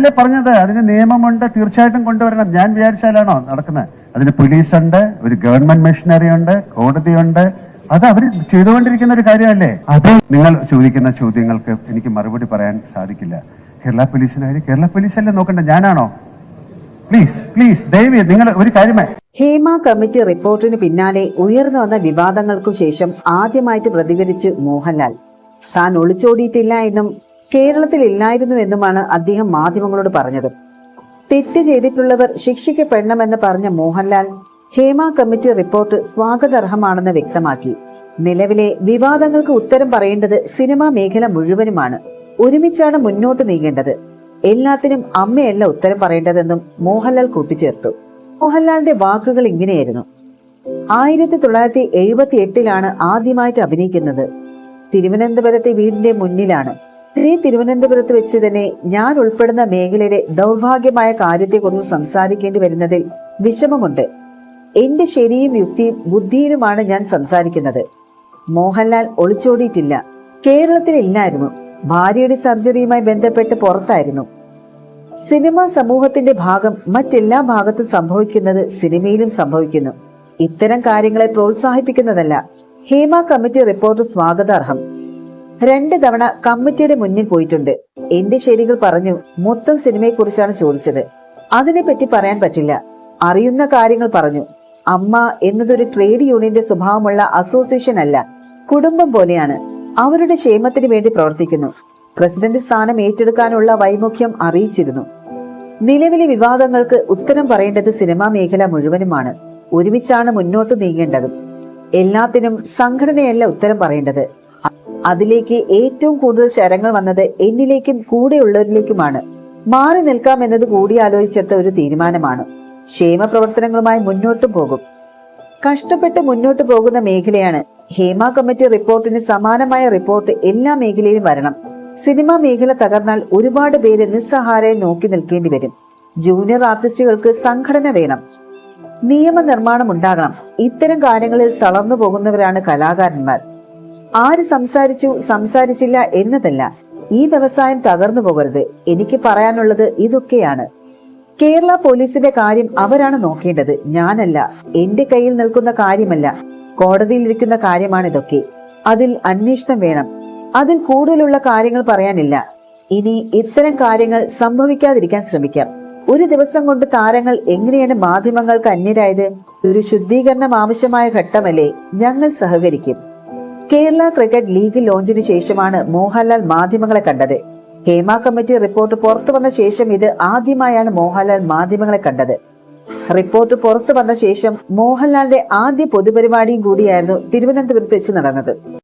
അതല്ലേ പറഞ്ഞത്? അതിന് നിയമമുണ്ട് തീർച്ചയായിട്ടും കൊണ്ടുവരണം. ഞാൻ വിചാരിച്ചാലാണോ നടക്കുന്നത്? അതിന് പോലീസ് ഉണ്ട് ഒരു ഗവൺമെന്റ് മെഷീനറി ഉണ്ട് കോടതിയുണ്ട്. അത് അവർ ചെയ്തുകൊണ്ടിരിക്കുന്ന ഒരു കാര്യമല്ലേ? അത്. നിങ്ങൾ ചോദിക്കുന്ന ചോദ്യങ്ങൾക്ക് എനിക്ക് മറുപടി പറയാൻ സാധിക്കില്ല. കേരള പോലീസിനായാലും കേരള പോലീസല്ലേ നോക്കണ്ട? ഞാനാണോ? പ്ലീസ് പ്ലീസ് ദയവ് നിങ്ങൾ ഒരു കാര്യമായി ഹേമ കമ്മിറ്റി റിപ്പോർട്ടിന് പിന്നാലെ ഉയർന്നു വന്ന വിവാദങ്ങൾക്കു ശേഷം ആദ്യമായിട്ട് പ്രതികരിച്ച് മോഹൻലാൽ. താൻ ഒളിച്ചോടിയിട്ടില്ല എന്നും കേരളത്തിൽ ഇല്ലായിരുന്നു എന്നുമാണ് അദ്ദേഹം മാധ്യമങ്ങളോട് പറഞ്ഞത്. തെറ്റ് ചെയ്തിട്ടുള്ളവർ ശിക്ഷിക്കപ്പെടണമെന്ന് പറഞ്ഞ മോഹൻലാൽ ഹേമ കമ്മിറ്റി റിപ്പോർട്ട് സ്വാഗതാർഹമാണെന്ന് വ്യക്തമാക്കി. നിലവിലെ വിവാദങ്ങൾക്ക് ഉത്തരം പറയേണ്ടത് സിനിമാ മേഖല മുഴുവനുമാണ്. ഒരുമിച്ചാണ് മുന്നോട്ട് നീങ്ങേണ്ടത്. എല്ലാത്തിനും അമ്മയല്ല ഉത്തരം പറയേണ്ടതെന്നും മോഹൻലാൽ കൂട്ടിച്ചേർത്തു. മോഹൻലാലിന്റെ വാക്കുകൾ ഇങ്ങനെയായിരുന്നു. ആയിരത്തി തൊള്ളായിരത്തി എഴുപത്തി എട്ടിലാണ് ആദ്യമായിട്ട് അഭിനയിക്കുന്നത്. തിരുവനന്തപുരത്തെ വീടിന്റെ മുന്നിലാണ്. ഈ തിരുവനന്തപുരത്ത് വെച്ച് തന്നെ ഞാൻ ഉൾപ്പെടുന്ന മേഖലയുടെ ദൗർഭാഗ്യമായ കാര്യത്തെക്കുറിച്ച് സംസാരിക്കേണ്ടി വരുന്നതിൽ വിഷമമുണ്ട്. എന്റെ ശരിയും യുക്തിയും ബുദ്ധിയിലുമാണ് ഞാൻ സംസാരിക്കുന്നത്. മോഹൻലാൽ ഒളിച്ചോടിയിട്ടില്ല. കേരളത്തിൽ ഇല്ലായിരുന്നു ഭാര്യയുടെ സർജറിയുമായി ബന്ധപ്പെട്ട് പുറത്തായിരുന്നു. സിനിമാ സമൂഹത്തിന്റെ ഭാഗം മറ്റെല്ലാ ഭാഗത്തും സംഭവിക്കുന്നത് സിനിമയിലും സംഭവിക്കുന്നു. ഇത്തരം കാര്യങ്ങളെ പ്രോത്സാഹിപ്പിക്കുന്നതല്ല. ഹേമ കമ്മിറ്റി റിപ്പോർട്ട് സ്വാഗതാർഹം. രണ്ട് തവണ കമ്മിറ്റിയുടെ മുന്നിൽ പോയിട്ടുണ്ട്. എന്റെ ശരികൾ പറഞ്ഞു മൊത്തം സിനിമയെക്കുറിച്ചാണ് ചോദിച്ചത്. അതിനെപ്പറ്റി പറയാൻ പറ്റില്ല. അറിയുന്ന കാര്യങ്ങൾ പറഞ്ഞു. അമ്മ എന്നതൊരു ട്രേഡ് യൂണിയന്റെ സ്വഭാവമുള്ള അസോസിയേഷൻ അല്ല കുടുംബം പോലെയാണ്. അവരുടെ ക്ഷേമത്തിന് വേണ്ടി പ്രവർത്തിക്കുന്നു. പ്രസിഡന്റ് സ്ഥാനം ഏറ്റെടുക്കാനുള്ള വൈമുഖ്യം അറിയിച്ചിരുന്നു. നിലവിലെ വിവാദങ്ങൾക്ക് ഉത്തരം പറയേണ്ടത് സിനിമാ മേഖല മുഴുവനുമാണ്. ഒരുമിച്ചാണ് മുന്നോട്ട് നീങ്ങേണ്ടതും. എല്ലാത്തിനും സംഘടനയല്ല ഉത്തരം പറയേണ്ടത്. അതിലേക്ക് ഏറ്റവും കൂടുതൽ ശരങ്ങൾ വന്നത് എന്നിലേക്കും കൂടെയുള്ളവരിലേക്കുമാണ്. മാറി നിൽക്കാം എന്നത് കൂടി ആലോചിച്ചെടുത്ത ഒരു തീരുമാനമാണ്. ക്ഷേമ പ്രവർത്തനങ്ങളുമായി മുന്നോട്ടു പോകും. കഷ്ടപ്പെട്ട് മുന്നോട്ട് പോകുന്ന മേഖലയാണ് ഹേമ കമ്മിറ്റി റിപ്പോർട്ടിന് സമാനമായ റിപ്പോർട്ട് എല്ലാ മേഖലയിലും വരണം. സിനിമാ മേഖല തകർന്നാൽ ഒരുപാട് പേര് നിസ്സഹാരായി നോക്കി നിൽക്കേണ്ടി വരും. ജൂനിയർ ആർട്ടിസ്റ്റുകൾക്ക് സംഘടന വേണം. നിയമനിർമ്മാണം ഉണ്ടാകണം. ഇത്തരം കാര്യങ്ങളിൽ തളർന്നു പോകുന്നവരാണ് കലാകാരന്മാർ. ആര് സംസാരിച്ചു സംസാരിച്ചില്ല എന്നതല്ല. ഈ വ്യവസായം തകർന്നു പോകരുത്. എനിക്ക് പറയാനുള്ളത് ഇതൊക്കെയാണ്. കേരള പോലീസിന്റെ കാര്യം അവരാണ് നോക്കേണ്ടത്. ഞാനല്ല. എന്റെ കയ്യിൽ നിൽക്കുന്ന കാര്യമല്ല. കോടതിയിൽ ഇരിക്കുന്ന കാര്യമാണ് ഇതൊക്കെ അതിൽ അന്വേഷണം വേണം. അതിൽ കൂടുതലുള്ള കാര്യങ്ങൾ പറയാനില്ല. ഇനി ഇത്തരം കാര്യങ്ങൾ സംഭവിക്കാതിരിക്കാൻ ശ്രമിക്കാം. ഒരു ദിവസം കൊണ്ട് താരങ്ങൾ എങ്ങനെയാണ് മാധ്യമങ്ങൾക്ക് അന്യരായത്? ഒരു ശുദ്ധീകരണം ആവശ്യമായ ഘട്ടമല്ലേ? ഞങ്ങൾ സഹകരിക്കും. കേരള ക്രിക്കറ്റ് ലീഗ് ലോഞ്ചിന് ശേഷമാണ് മോഹൻലാൽ മാധ്യമങ്ങളെ കണ്ടത്. ഹേമ കമ്മിറ്റി റിപ്പോർട്ട് പുറത്തു വന്ന ശേഷം ഇത് ആദ്യമായാണ് മോഹൻലാൽ മാധ്യമങ്ങളെ കണ്ടത്. റിപ്പോർട്ട് പുറത്തു വന്ന ശേഷം മോഹൻലാലിന്റെ ആദ്യ പൊതുപരിപാടിയും കൂടിയായിരുന്നു തിരുവനന്തപുരത്ത് വെച്ച് നടന്നത്.